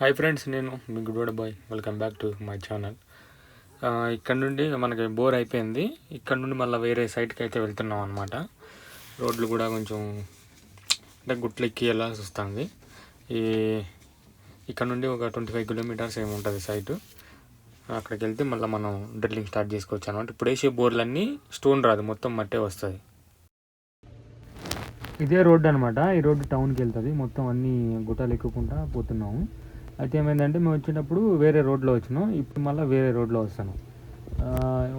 Hi friends నేను మీ good boy. Welcome back to my channel ఇక్కడ నుండి మనకి బోర్ అయిపోయింది. ఇక్కడ నుండి మళ్ళీ వేరే సైట్కి అయితే వెళ్తున్నాం అనమాట రోడ్లు కూడా కొంచెం అంటే గుట్లు ఎక్కి వెళ్ళాల్సి వస్తుంది ఈ ఇక్కడ నుండి ఒక ట్వంటీ ఫైవ్ కిలోమీటర్స్ ఏమి ఉంటుంది సైటు అక్కడికి వెళ్తే మళ్ళీ మనం డ్రిల్లింగ్ స్టార్ట్ చేసుకోవచ్చు అనమాట ఇప్పుడు వేసే బోర్లన్నీ స్టోన్ రాదు మొత్తం మట్టే వస్తుంది. ఇదే రోడ్డు అనమాట ఈ రోడ్డు టౌన్కి వెళ్తుంది. మొత్తం అన్ని గుట్టలు ఎక్కుకుంటా పోతున్నాము. అయితే ఏమైందంటే మేము వచ్చేటప్పుడు వేరే రోడ్లో వచ్చినాం. ఇప్పుడు మళ్ళీ వేరే రోడ్లో వస్తాను.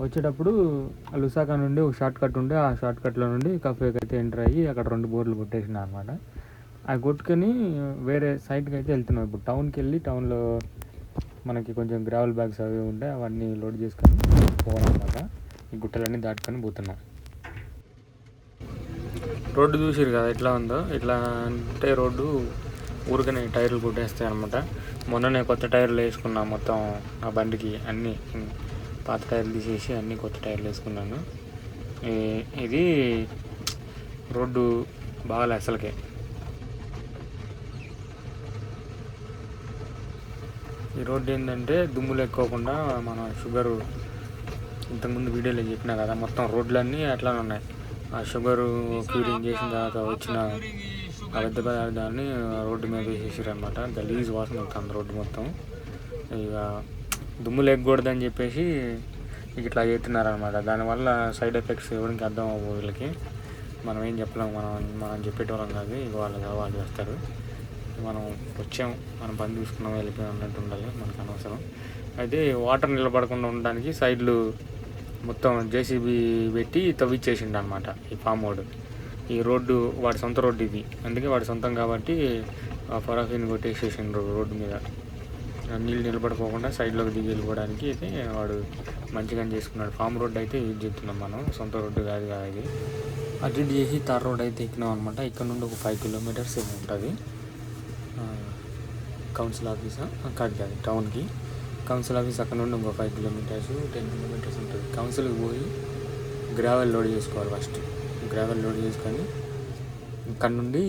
వచ్చేటప్పుడు లుసాకా నుండి ఒక షార్ట్ కట్ ఉండే ఆ షార్ట్ కట్లో నుండి కఫేకి అయితే ఎంటర్ అయ్యి అక్కడ రెండు బోర్లు కొట్టేసిన అనమాట అవి కొట్టుకొని వేరే సైడ్కి అయితే వెళ్తున్నాం. ఇప్పుడు టౌన్కి వెళ్ళి టౌన్లో మనకి కొంచెం గ్రావెల్ బ్యాగ్స్ అవి ఉంటే అవన్నీ లోడ్ చేసుకొని పోవాలన్నమాట. ఈ గుట్టలన్నీ దాటుకొని పోతున్నాం. రోడ్డు చూసారు కదా ఎట్లా ఉందో? ఇట్లా అంటే రోడ్డు ఊరికనే టైర్లు కొట్టేస్తాయి అనమాట మొన్ననే కొత్త టైర్లు వేసుకున్నా మొత్తం ఆ బండికి అన్నీ పాత టైర్లు తీసేసి అన్నీ కొత్త టైర్లు వేసుకున్నాను. ఇది రోడ్డు బాగాలే అసలుకే. ఈ రోడ్డు ఏంటంటే దుమ్ములు ఎక్కువకుండా మన షుగరు ఇంతకుముందు వీడియోలో చెప్పినా కదా మొత్తం రోడ్లన్నీ అట్లానే ఉన్నాయి. ఆ షుగరు క్యూరింగ్ చేసిన తర్వాత వచ్చిన ఆ పెద్ద పదార్థాన్ని రోడ్డు మీద వేసేసారు అనమాట గలీజ్ వాసన అవుతుంది రోడ్డు మొత్తం. ఇక దుమ్ము లేకూడదని చెప్పేసి ఇక ఇట్లా చేస్తున్నారనమాట దానివల్ల సైడ్ ఎఫెక్ట్స్ ఎవరికి అర్థం అవ్వవు వీళ్ళకి. మనం ఏం చెప్పలేము మనం మనం చెప్పేటోళ్ళం కాదు. ఇక వాళ్ళు వాళ్ళు చేస్తారు. మనం వచ్చాం మనం పని చూసుకున్నాం వెళ్ళిపోయాం అన్నట్టు ఉండాలి మనకు అనవసరం. అయితే వాటర్ నిలబడకుండా ఉండడానికి సైడ్లు మొత్తం జేసీబీ పెట్టి తవ్విచ్చేసిండు అనమాట ఈ ఫామ్ వాడు ఈ రోడ్డు వాడి సొంత రోడ్డు ఇది. అందుకే వాడి సొంతం కాబట్టి ఆ ఫరాఫీని కొట్టేసేసిండ్రు రోడ్డు మీద. నీళ్ళు నిలబడిపోకుండా సైడ్లోకి దిగి వెళ్ళిపోవడానికి అయితే వాడు మంచిగా చేసుకున్నాడు. ఫామ్ రోడ్డు అయితే యూజ్ చేస్తున్నాం మనం. సొంత రోడ్డు కాదు కదా ఇది. అటు ఇటు చేసి తార్ రోడ్ అయితే ఎక్కినాం అనమాట ఇక్కడ నుండి ఒక ఫైవ్ కిలోమీటర్స్ ఏమో ఉంటుంది. కౌన్సిల్ ఆఫీస్ కాదు కాదు టౌన్కి. కౌన్సిల్ ఆఫీస్ అక్కడ నుండి ఇంకో ఫైవ్ కిలోమీటర్స్ టెన్ కిలోమీటర్స్ ఉంటుంది. కౌన్సిల్కి పోయి గ్రావెల్ లోడ్ చేసుకోవాలి ఫస్ట్. గ్రావెల్ లోడ్ చేసుకొని ఇక్కడ నుండి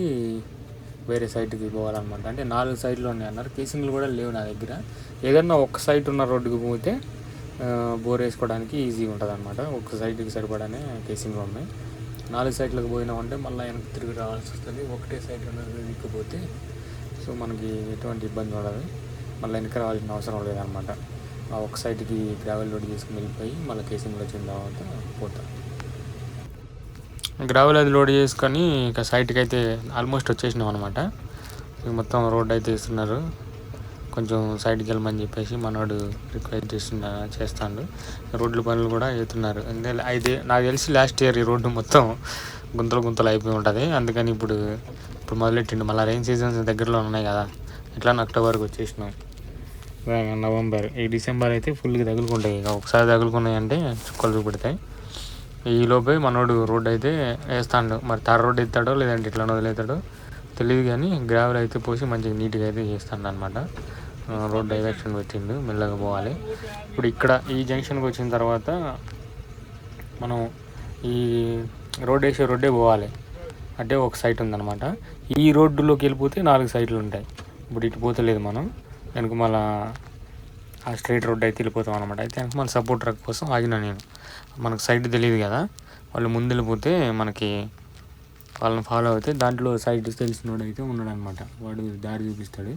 వేరే సైట్కి పోవాలన్నమాట. అంటే నాలుగు సైట్లు ఉన్నాయి అన్నారు. కేసింగ్లు కూడా లేవు నా దగ్గర. ఏదన్నా ఒక సైట్ ఉన్న రోడ్డుకి పోతే బోర్ వేసుకోవడానికి ఈజీగా ఉంటుంది అనమాట ఒక సైట్కి సరిపడానే కేసింగ్లు ఉన్నాయి. నాలుగు సైట్లకు పోయినామంటే మళ్ళీ వెనక్కి తిరిగి రావాల్సి వస్తుంది. ఒకటే సైట్ ఉన్నది దిక్కుపోతే సో మనకి ఎటువంటి ఇబ్బంది ఉండదు. మళ్ళీ వెనక రావాల్సిన అవసరం లేదనమాట ఆ ఒక సైడ్కి గ్రావెల్ లోడ్ చేసుకుని వెళ్ళిపోయి మళ్ళీ కేసింగ్లో వచ్చిన తర్వాత పోతాం. గ్రావెల్ అది లోడ్ చేసుకొని ఇక సైట్కి అయితే ఆల్మోస్ట్ వచ్చేసినాం అనమాట ఇక మొత్తం రోడ్ అయితే ఇస్తున్నారు కొంచెం సైడ్కి వెళ్ళమని చెప్పేసి మనోడు రిక్వెస్ట్ చేస్తున్నా చేస్తాడు. రోడ్ల పనులు కూడా అవుతున్నారు ఎందుకంటే అయితే నాకు తెలిసి లాస్ట్ ఇయర్ ఈ రోడ్డు మొత్తం గుంతలు గుంతలు అయిపోయి ఉంటుంది. అందుకని ఇప్పుడు ఇప్పుడు మొదలెట్టిండు. మళ్ళీ రైన్ సీజన్స్ దగ్గరలో ఉన్నాయి కదా. ఇట్లా అక్టోబర్కి వచ్చేసినాం. నవంబర్ ఈ డిసెంబర్ అయితే ఫుల్గా తగులుకుంటాయి. ఇక ఒకసారి తగులుకున్నాయి అంటే చుక్కలు చూపెడతాయి. ఈ లోపే మనోడు రోడ్ అయితే వేస్తాడు. మరి తార రోడ్ ఎత్తాడో లేదంటే ఇట్లా వదిలేతాడో తెలియదు కానీ గ్రావెల్ అయితే పోసి మంచిగా నీట్గా అయితే చేస్తాడు అనమాట రోడ్ డైరెక్షన్ పెట్టిండు మెల్లగా పోవాలి. ఇప్పుడు ఇక్కడ ఈ జంక్షన్కి వచ్చిన తర్వాత మనం ఈ రోడ్ వేసే రోడ్డే పోవాలి. అంటే ఒక సైట్ ఉందన్నమాట. ఈ రోడ్డులోకి వెళ్ళిపోతే నాలుగు సైట్లు ఉంటాయి. ఇప్పుడు ఇటు పోతలేదు మనం. వెనక మళ్ళీ ఆ స్ట్రైట్ రోడ్ అయితే వెళ్ళిపోతాం అనమాట అయితే వెనక మన సపోర్ట్ ట్రక్ కోసం ఆగిన నేను. మనకు సైట్ తెలియదు కదా. వాళ్ళు ముందు వెళ్ళిపోతే మనకి వాళ్ళని ఫాలో అవుతే దాంట్లో సైడ్ తెలిసినోడు అయితే ఉన్నాడనమాట వాడు దారి చూపిస్తాడు.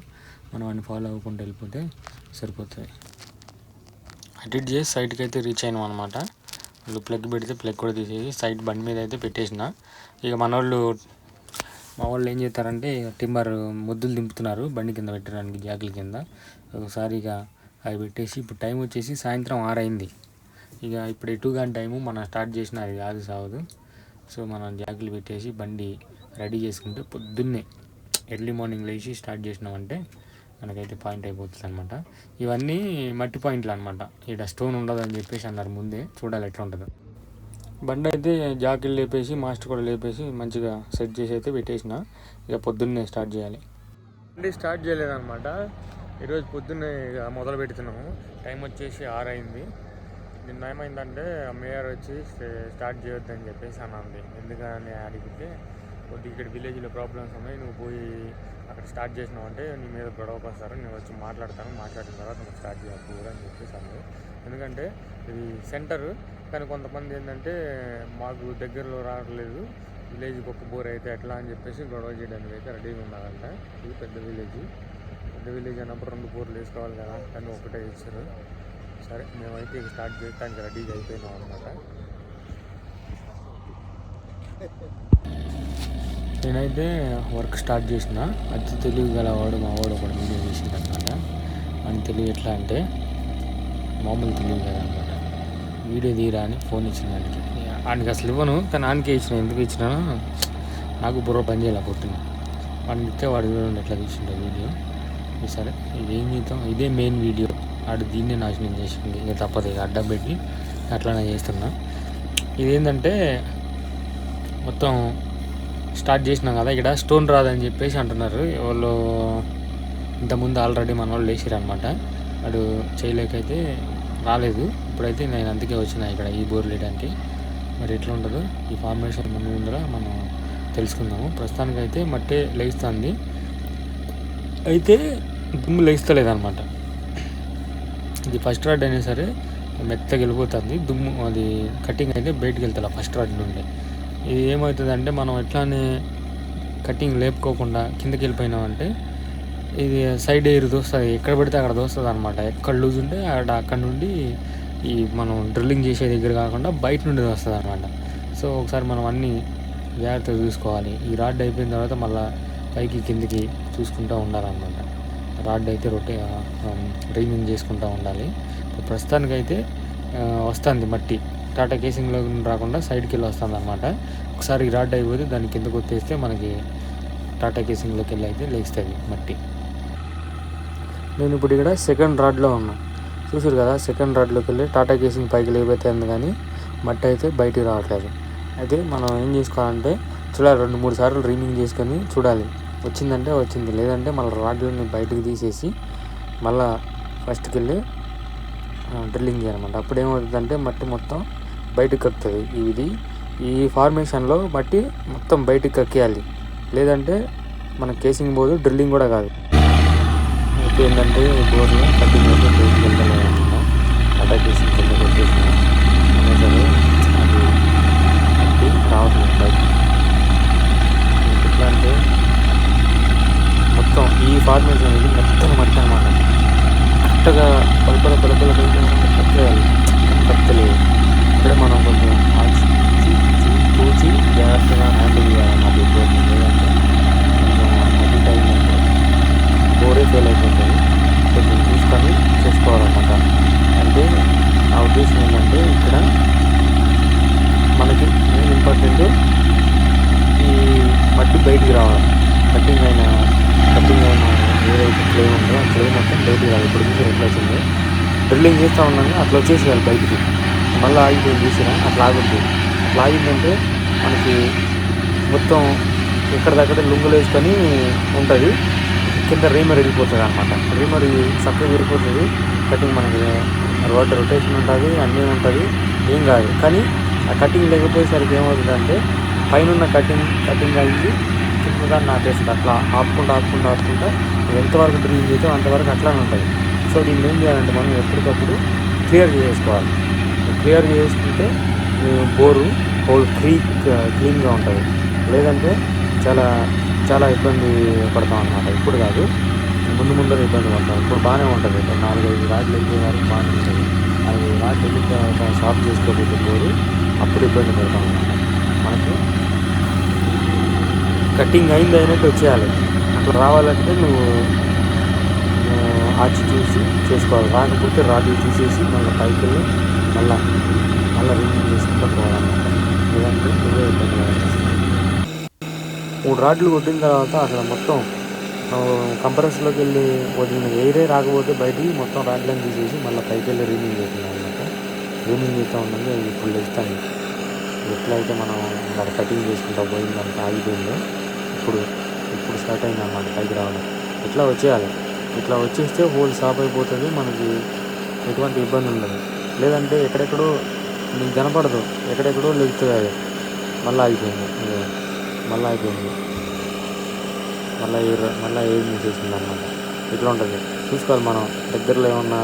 మనం వాడిని ఫాలో అవ్వకుండా వెళ్ళిపోతే సరిపోతుంది. అటు చేసి సైట్కి అయితే రీచ్ అయినాం అనమాట వాళ్ళు ప్లగ్ పెడితే ప్లగ్ కూడా తీసేసి సైట్ బండి మీద అయితే పెట్టేసిన. ఇక మన వాళ్ళు మా వాళ్ళు ఏం చేస్తారంటే టిమ్మర్ ముద్దులు దింపుతున్నారు. బండి కింద పెట్టడానికి జాకుల కింద. ఒకసారి ఇక అవి పెట్టేసి ఇప్పుడు టైం వచ్చేసి సాయంత్రం ఆరైంది. ఇక ఇప్పుడు ఎటు కానీ టైము మనం స్టార్ట్ చేసిన అది కాదు సాగదు సో మనం జాకులు పెట్టేసి బండి రెడీ చేసుకుంటే పొద్దున్నే ఎర్లీ మార్నింగ్ లేచి స్టార్ట్ చేసినామంటే మనకైతే పాయింట్ అయిపోతుంది అనమాట ఇవన్నీ మట్టి పాయింట్లు అనమాట ఇక్కడ స్టోన్ ఉండదు అని చెప్పేసి అన్నారు ముందే. చూడాలి ఎట్లా ఉంటుందో. బండి అయితే జాకెట్ లేపేసి మాస్టర్ కూడా లేపేసి మంచిగా సెట్ చేసి అయితే పెట్టేసిన. ఇక పొద్దున్నే స్టార్ట్ చేయాలి. బండి స్టార్ట్ చేయలేదన్నమాట. ఈరోజు పొద్దున్నే ఇక మొదలు పెడుతున్నాము. టైం వచ్చేసి ఆరు అయింది నిన్న ఏమైందంటే మేయర్ వచ్చి స్టార్ట్ చేయొద్దని చెప్పేసి అన్నది ఎందుకని అడిగితే కొద్దిగా ఇక్కడ విలేజ్లో ప్రాబ్లమ్స్ ఉన్నాయి నువ్వు పోయి అక్కడ స్టార్ట్ చేసినావు అంటే నీ మీద గొడవకు వస్తారు నేను వచ్చి మాట్లాడతాను మాట్లాడిన తర్వాత నువ్వు స్టార్ట్ చేయకు అని చెప్పేసి అన్నది ఎందుకంటే ఇది సెంటర్ కానీ కొంతమంది ఏంటంటే మాకు దగ్గరలో రావట్లేదు విలేజ్కి ఒక బోర్ అయితే ఎట్లా అని చెప్పేసి గొడవ చేయడానికి అయితే రెడీగా ఉన్నారంట. ఇది పెద్ద విలేజ్. పెద్ద విలేజ్ అన్నప్పుడు రెండు బోర్లు వేసుకోవాలి కదా కానీ ఒకటే ఇచ్చారు. సరే మేమైతే స్టార్ట్ చేయడానికి రెడీగా అయిపోయినాం అనమాట నేనైతే వర్క్ స్టార్ట్ చేసిన. అతి తెలివి గలవాడు మా వాడు ఒకడు వీడియో చేసింది అనమాట అని తెలివి ఎట్లా అంటే మామూలు తెలివి కదనమాట వీడియో తీరా అని ఫోన్ ఇచ్చిన దానికి ఆయనకి అసలు ఇవ్వను కానీ ఆయనకే ఇచ్చిన. ఎందుకు ఇచ్చినా నాకు బుర్ర పని చేయాలి కొట్టిన. వాడిని ఇస్తే వాడు చూడండి ఎట్లా తీసిండో వీడియో. ఇది సరే ఇది ఏం చేద్దాం ఇదే మెయిన్ వీడియో ఆడు దీన్నే నాశనం చేసింది ఇక తప్పదు ఇక అడ్డం పెట్టి అట్లానే చేస్తున్నా. ఇదేంటంటే మొత్తం స్టార్ట్ చేసినాం కదా ఇక్కడ స్టోన్ రాదని చెప్పేసి అంటున్నారు. వాళ్ళు ఇంతకుముందు ఆల్రెడీ మన వాళ్ళు వేసారనమాట వాడు చేయలేకైతే రాలేదు. ఇప్పుడైతే నేను అందుకే వచ్చిన ఇక్కడ ఈ బోర్ లేయడానికి. మరి ఎట్లా ఉండదు ఈ ఫార్మేషన్ మన ముందర మనం తెలుసుకుందాము. ప్రస్తుతానికి అయితే మట్టే లేస్తుంది. అయితే దుమ్ము లేస్తలేదు అనమాట ఇది ఫస్ట్ రాడ్ అయినా సరే మెత్తగా వెళ్ళిపోతుంది. దుమ్ము అది కటింగ్ అయితే బయటకు వెళ్తా ఫస్ట్ రాడ్ నుండి. ఇది ఏమవుతుందంటే మనం ఎట్లానే కటింగ్ లేపుకోకుండా కిందకి వెళ్ళిపోయినామంటే ఇది సైడ్ ఎయిర్ దోస్తుంది ఎక్కడ పడితే అక్కడ దోస్తుంది అనమాట ఎక్కడ లూజ్ ఉంటే అక్కడ అక్కడ నుండి ఈ మనం డ్రిల్లింగ్ చేసే దగ్గర కాకుండా బయట నుండి వస్తుంది అనమాట సో ఒకసారి మనం అన్నీ జాగ్రత్తగా చూసుకోవాలి. ఈ రాడ్ అయిపోయిన తర్వాత మళ్ళీ పైకి కిందికి చూసుకుంటూ ఉండాలన్నమాట. రాడ్ అయితే రొట్టె రీమింగ్ చేసుకుంటూ ఉండాలి. ప్రస్తుతానికి ప్రస్తుతానికైతే వస్తుంది మట్టి. టాటా కేసింగ్లో రాకుండా సైడ్కి వెళ్ళి వస్తుంది అనమాట ఒకసారి రాడ్ అయిపోతే దాన్ని కిందకు వచ్చేస్తే మనకి టాటా కేసింగ్లోకి వెళ్ళి అయితే లేస్తుంది మట్టి. నేను ఇప్పుడు ఇక్కడ సెకండ్ రాడ్లో ఉన్నా. చూసారు కదా సెకండ్ రాడ్లోకి వెళ్ళి టాటా కేసింగ్ పైకి లేకపోతుంది కానీ మట్టి అయితే బయటికి రావట్లేదు. అయితే మనం ఏం చేసుకోవాలంటే చూడాలి రెండు మూడు సార్లు రీమింగ్ చేసుకొని చూడాలి. వచ్చిందంటే వచ్చింది. లేదంటే మళ్ళీ రాడ్లని బయటకు తీసేసి మళ్ళా ఫస్ట్కి వెళ్ళి డ్రిల్లింగ్ చేయాలన్నమాట. అప్పుడు ఏమవుతుందంటే మట్టి మొత్తం బయటకు కక్కుతుంది. ఇది ఈ ఫార్మేషన్లో మట్టి మొత్తం బయటకు కక్కేయాలి. లేదంటే మన కేసింగ్ పోదు డ్రిల్లింగ్ కూడా కాదు. అయితే ఏంటంటే బోర్లో కటింగ్ అయితే బయటకు వెళ్తలేదన్నమాట అటాక్ చేసి కింద కొట్టేసిన అయినా సరే అది మట్టి రావట్లేదు బయట ఎట్లా అంటే మొత్తం ఈ ఫార్మేషన్ అనేది మెత్తని మట్టి అనమాట కరెక్ట్గా పలుపల పలుపల కట్టేయాలి కట్టలేదు ఇక్కడే మనం కొంచెం ఆచి చూసి జాగ్రత్తగా హ్యాండిల్ చేయాలన్నమాట ఇప్పుడు లేదంటే కొంచెం అటు టైం బోరే ఫెయిల్ అయిపోతుంది కొంచెం చూసుకొని చేసుకోవాలన్నమాట అంటే నా ఉద్దేశం ఏంటంటే ఇక్కడ మనకి మెయిన్ ఇంపార్టెంట్ ఈ మట్టి బయటికి రావాలి కటింగ్ అయిన కటింగ్ అయిన ఏదైతే క్లెయిమ్ ఉందో ఆ క్లెయిమ్ మొత్తం బయటికి రావాలి ఇప్పుడు చూసి ఎట్లా వచ్చింది డ్రిల్లింగ్ చేస్తూ ఉన్నాను అట్లా వచ్చేసేయాలి బయటికి. మళ్ళీ ఆగిపోయింది చూసినా అట్లా ఆగొద్దు. అట్లా ఆగిందంటే మనకి మొత్తం ఎక్కడిదక్కడ లుంగులు వేసుకొని ఉంటుంది. కింద రీమర్ వెళ్ళిపోతుంది అనమాట రీమర్ చక్కగా వెళ్ళిపోతుంది కటింగ్ మనకి రోడ్ రొటేషన్ ఉంటుంది అన్నీ ఉంటుంది. ఏం కాదు. కానీ ఆ కటింగ్ లేకపోయేసరికి ఏమవుతుందంటే పైన ఉన్న కటింగ్ కటింగ్ అయ్యి కింద దాన్ని నాటేస్తుంది. అట్లా ఆపుకుంటూ ఆపుకుంటూ ఆపుకుంటూ ఎంతవరకు డ్రిల్ చేస్తే అంతవరకు అట్లానే ఉంటుంది. సో దీన్ని ఏం చేయాలంటే మనం ఎప్పటికప్పుడు క్లియర్ చేసుకోవాలి క్లియర్ చేసుకుంటే బోరు హోల్ క్రీ క్లీన్గా ఉంటుంది. లేదంటే చాలా చాలా ఇబ్బంది పడతాం అనమాట ఇప్పుడు కాదు. ముందు ముందర ఇబ్బంది పడతాం. ఇప్పుడు బాగానే ఉంటుంది. ఇప్పుడు నాలుగైదు రాడ్లు వెళ్ళే వరకు బాగానే ఉంటుంది. నాలుగైదు రాడ్లు వెళ్ళిన తర్వాత షాప్ చేసుకోకపోతే బోరు అప్పుడు ఇబ్బంది పడతాం అనమాట మనకి కటింగ్ అయింది అయినట్టు వచ్చేయాలి. అట్లా రావాలంటే నువ్వు ఆచి చూసి చేసుకోవాలి. రాకపోతే రాడ్లు తీసేసి మళ్ళీ పైకి వెళ్ళి మళ్ళీ మళ్ళీ రిమూవ్ చేసుకుంటూ పోవాలన్నమాట. లేదంటే నువ్వే ఇబ్బంది మూడు రాడ్లు కొట్టిన తర్వాత అక్కడ మొత్తం కంప్రెస్లోకి వెళ్ళి వదిలిన ఎయిరే రాకపోతే బయటికి మొత్తం రాడ్లను తీసేసి మళ్ళీ పైకి వెళ్ళి రీమింగ్ చేస్తున్నాం అనమాట రీమింగ్ చేస్తూ ఉండగా ఇప్పుడు ఇస్తాను ఎట్లయితే మనం అక్కడ కటింగ్ చేసుకుంటా పోయిందంటే ఆగిపోయిందో ఇప్పుడు ఇప్పుడు స్టార్ట్ అయింది అన్నమాట పైకి రావడం. ఇట్లా వచ్చేయాలి? ఇట్లా వచ్చేస్తే హోల్ స్టాప్ అయిపోతుంది మనకి ఎటువంటి ఇబ్బంది ఉండదు. లేదంటే ఎక్కడెక్కడో మీకు కనపడదు ఎక్కడెక్కడో లెగుతుంది అది. మళ్ళీ ఆగిపోయింది మళ్ళీ ఆగిపోయింది. మళ్ళీ ఎయిర్ మళ్ళీ ఎయిర్ చేసింది అనమాట ఇట్లా ఉంటుంది. చూసుకోవాలి మనం దగ్గరలో ఏమన్నా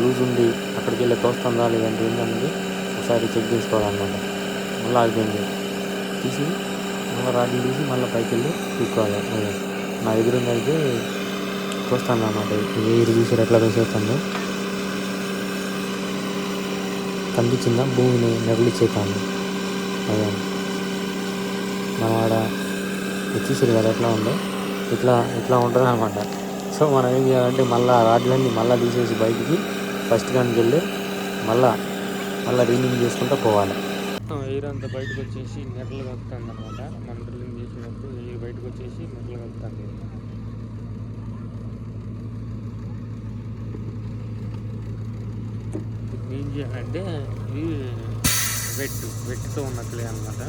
లూజ్ ఉంది అక్కడికి వెళ్ళి తోస్తుందా లేదంటే ఏంటనేది ఒకసారి చెక్ చేసుకోవాలన్నమాట. మళ్ళీ ఆగిపోయింది. తీసి మళ్ళీ రాడ్లు తీసి మళ్ళీ పైకి వెళ్ళి చూసుకోవాలి అది నా అయితే వస్తుంది అన్నమాట ఇది ఎయిర్ చూసారు ఎట్లా తోసేస్తుంది. కనిపించిందా? భూమిని నెరలిచ్చేతాను అదే. మనం ఆడ వచ్చేసారు కదా ఎట్లా ఉందో? ఇట్లా ఇట్లా ఉంటుంది అనమాట సో మనం ఏం చేయాలంటే మళ్ళీ రాడ్లన్నీ మళ్ళీ తీసేసి బయటికి ఫస్ట్ కానీ వెళ్ళి మళ్ళీ మళ్ళీ రీనింగ్ చేసుకుంటూ పోవాలి. ఎయిర్ అంతా బయటకు వచ్చేసి నెర్రలు కలుపుతుంది అనమాట మనం డ్రిల్లింగ్ చేసినప్పుడు ఎయిర్ బయటకు వచ్చేసి నెర్రలు కలుపుతుంది దీన్ని ఏం చేయాలంటే ఇది వెట్ వెట్తో ఉన్న క్లే అనమాట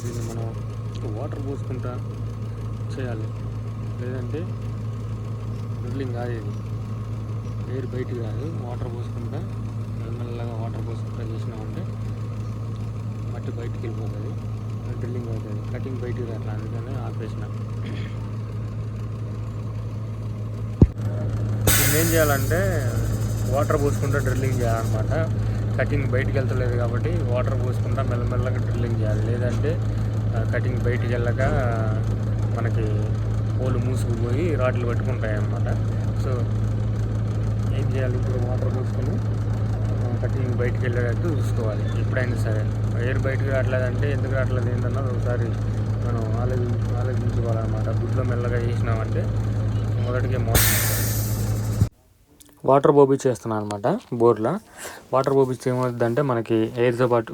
దీన్ని మనం వాటర్ పోసుకుంటా చేయాలి. లేదంటే డ్రిల్లింగ్ కాదు ఇది ఎయిర్ బయటికి కాదు వాటర్ పోసుకుంటా మెల్లమెల్లగా వాటర్ పోసుకుంటా చేసినామంటే మట్టి బయటికి వెళ్ళిపోతుంది. డ్రిల్లింగ్ అవుతుంది. కటింగ్ బయటికి రాట్లా అందుకని ఆపేసిన. ఏం చేయాలంటే వాటర్ పోసుకుంటూ డ్రిల్లింగ్ చేయాలన్నమాట. కటింగ్ బయటికి వెళ్తలేదు కాబట్టి వాటర్ పోసుకుంటా మెల్లమెల్లగా డ్రిల్లింగ్ చేయాలి. లేదంటే ఆ, కటింగ్ బయటికి వెళ్ళక మనకి పోలు మూసుకుపోయి రాడ్లు పట్టుకుంటాయి అన్నమాట సో ఏం చేయాలి ఇప్పుడు వాటర్ పోసుకొని? కటింగ్ బయటికి వెళ్ళేటట్టు చూసుకోవాలి. ఎప్పుడైనా సరే. ఎయిర్ బయటకు రావట్లేదంటే ఎందుకు రావట్లేదు ఏంటన్నది ఒకసారి మనం ఆలోచించు ఆలోచించుకోవాలన్నమాట. గుడ్లో మెల్లగా చేసినామంటే మొదటికే మోసం వాటర్ బోబిచ్చేస్తున్నాను అనమాట బోర్లో. వాటర్ బోబీ ఏమవుతుందంటే మనకి ఎయిర్తో పాటు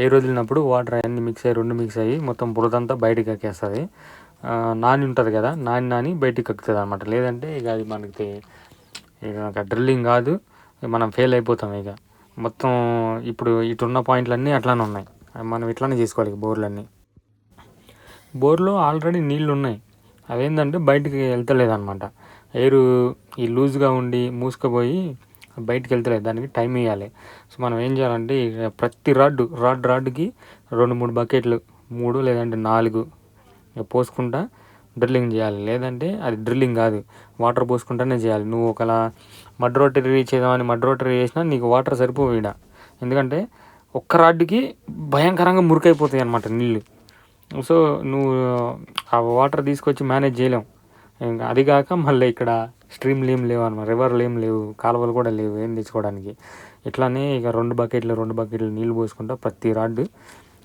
ఎయిర్ వదిలినప్పుడు వాటర్ అన్నీ మిక్స్ అయ్యి రెండు మిక్స్ అయ్యి మొత్తం బురదంతా బయటికి ఎక్కేస్తుంది నాని ఉంటుంది కదా నాని నాని బయటికి ఎక్కుతుంది అనమాట లేదంటే ఇక అది మనకి ఇక డ్రిల్లింగ్ కాదు మనం ఫెయిల్ అయిపోతాం ఇక. మొత్తం ఇప్పుడు ఇటున్న పాయింట్లన్నీ అట్లానే ఉన్నాయి. మనం ఇట్లానే చేసుకోవాలి బోర్లన్నీ. బోర్లో ఆల్రెడీ నీళ్ళు ఉన్నాయి అవేంటంటే బయటికి వెళ్తలేదు అనమాట ఎయిర్ ఈ లూజ్గా ఉండి మూసుకుపోయి బయటికి వెళ్తలేదు దానికి టైం ఇవ్వాలి సో మనం ఏం చేయాలంటే ప్రతి రాడ్డు రాడ్ రాడ్కి రెండు మూడు బకెట్లు మూడు లేదంటే నాలుగు పోసుకుంటా డ్రిల్లింగ్ చేయాలి. లేదంటే అది డ్రిల్లింగ్ కాదు వాటర్ పోసుకుంటానే చేయాలి. నువ్వు ఒకలా మడ్ రోటరీ చేద్దామని మడ్ రోటరీ చేసినా నీకు వాటర్ సరిపోవు ఈడ. ఎందుకంటే ఒక్క రాడ్డుకి భయంకరంగా మురికైపోతాయి అనమాట నీళ్ళు. సో నువ్వు ఆ వాటర్ తీసుకొచ్చి మేనేజ్ చేయలేం. ఇంకా అది కాక మళ్ళీ ఇక్కడ స్ట్రీమ్లు ఏం లేవు అనమాట రివర్లు ఏం లేవు కాలువలు కూడా లేవు ఏం తెచ్చుకోవడానికి. ఇట్లానే ఇక రెండు బకెట్లు రెండు బకెట్లు నీళ్ళు పోసుకుంటా ప్రతి రాడ్డు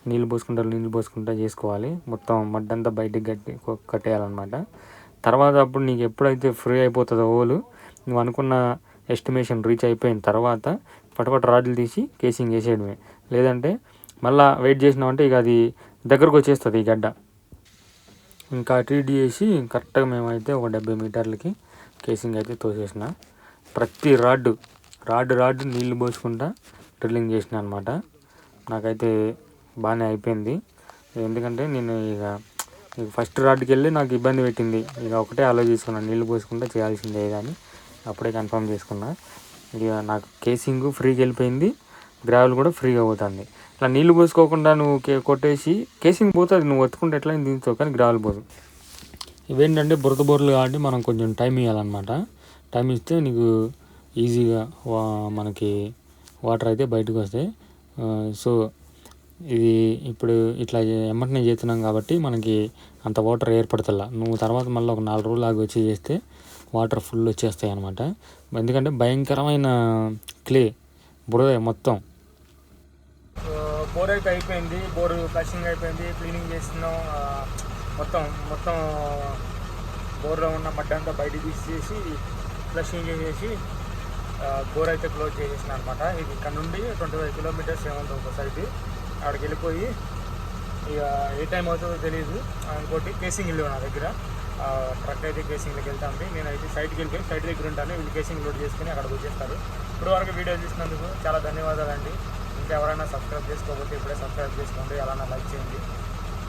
నీళ్ళు పోసుకుంటా నీళ్ళు పోసుకుంటా చేసుకోవాలి. మొత్తం మడ్డంతా బయటికి కట్టి కట్టేయాలన్నమాట. తర్వాత అప్పుడు నీకు ఎప్పుడైతే ఫ్రీ అయిపోతుందో ఓలు నువ్వు అనుకున్న ఎస్టిమేషన్ రీచ్ అయిపోయిన తర్వాత పటపట రాడ్లు తీసి కేసింగ్ వేసేయడమే లేదంటే మళ్ళా వెయిట్ చేసినామంటే ఇక అది దగ్గరకు వచ్చేస్తుంది ఈ గడ్డ. ఇంకా అటు చేసి కరెక్ట్గా మేమైతే ఒక డెబ్బై మీటర్లకి కేసింగ్ అయితే తోసేసిన. ప్రతి రాడ్డు రాడ్ రాడ్ నీళ్ళు పోసుకుంటా డ్రిల్లింగ్ చేసిన అనమాట నాకైతే బాగానే అయిపోయింది. ఎందుకంటే నేను ఇక ఇక ఫస్ట్ రాడ్కి వెళ్ళి నాకు ఇబ్బంది పెట్టింది. ఇక ఒకటే ఆలోచించుకున్నాను నీళ్ళు పోసుకుంటా చేయాల్సిందే కానీ అప్పుడే కన్ఫర్మ్ చేసుకున్నా. ఇక నాకు కేసింగ్ ఫ్రీగా వెళ్ళిపోయింది. గ్రావెల్ కూడా ఫ్రీగా పోతుంది. ఇట్లా నీళ్ళు పోసుకోకుండా నువ్వు కే కొట్టేసి కేసింగ్ పోతుంది నువ్వు ఒత్తుకుంటే ఎట్లా దించుతావు కానీ గ్రావెల్ పోదు. ఇవేంటంటే బురద బోర్లు కాబట్టి మనం కొంచెం టైం ఇవ్వాలన్నమాట టైం ఇస్తే నీకు ఈజీగా వా మనకి వాటర్ అయితే బయటకు వస్తాయి. సో ఇది ఇప్పుడు ఇట్లా ఎమ్మటనే చేస్తున్నాం కాబట్టి మనకి అంత వాటర్ ఏర్పడతల్లా. నువ్వు తర్వాత మళ్ళీ ఒక నాలుగు రోజులు ఆగి వచ్చి చేస్తే వాటర్ ఫుల్ వచ్చేస్తాయి అనమాట ఎందుకంటే భయంకరమైన క్లే బురద మొత్తం. బోర్ అయితే అయిపోయింది బోర్ ఫ్లషింగ్ అయిపోయింది క్లీనింగ్ చేస్తున్నాం. మొత్తం మొత్తం బోర్లో ఉన్న మట్టి అంతా బయట తీసేసి ఫ్లషింగ్ చేసేసి బోర్ అయితే క్లోజ్ చేసేసిన అనమాట ఇది ఇక్కడ నుండి ట్వంటీ ఫైవ్ కిలోమీటర్స్ ఏముంటుంది ఒకసారి అక్కడికి వెళ్ళిపోయి ఇక ఏ టైం అవుతుందో తెలియదు ఇంకోటి కేసింగ్ ఇల్లు నా దగ్గర. ట్రక్ అయితే కేసింగ్లోకి వెళ్తాను నేను అయితే సైట్కి వెళ్ళి సైట్ దగ్గర ఉంటాను. వీళ్ళు కేసింగ్ లోడ్ చేసుకుని అక్కడికి వచ్చేస్తారు. ఇప్పుడు వరకు వీడియో చూసినందుకు చాలా ధన్యవాదాలండి. ఇంకా ఎవరైనా సబ్స్క్రైబ్ చేసుకోకపోతే ఇప్పుడే సబ్స్క్రైబ్ చేసుకోండి అలానే లైక్ చేయండి.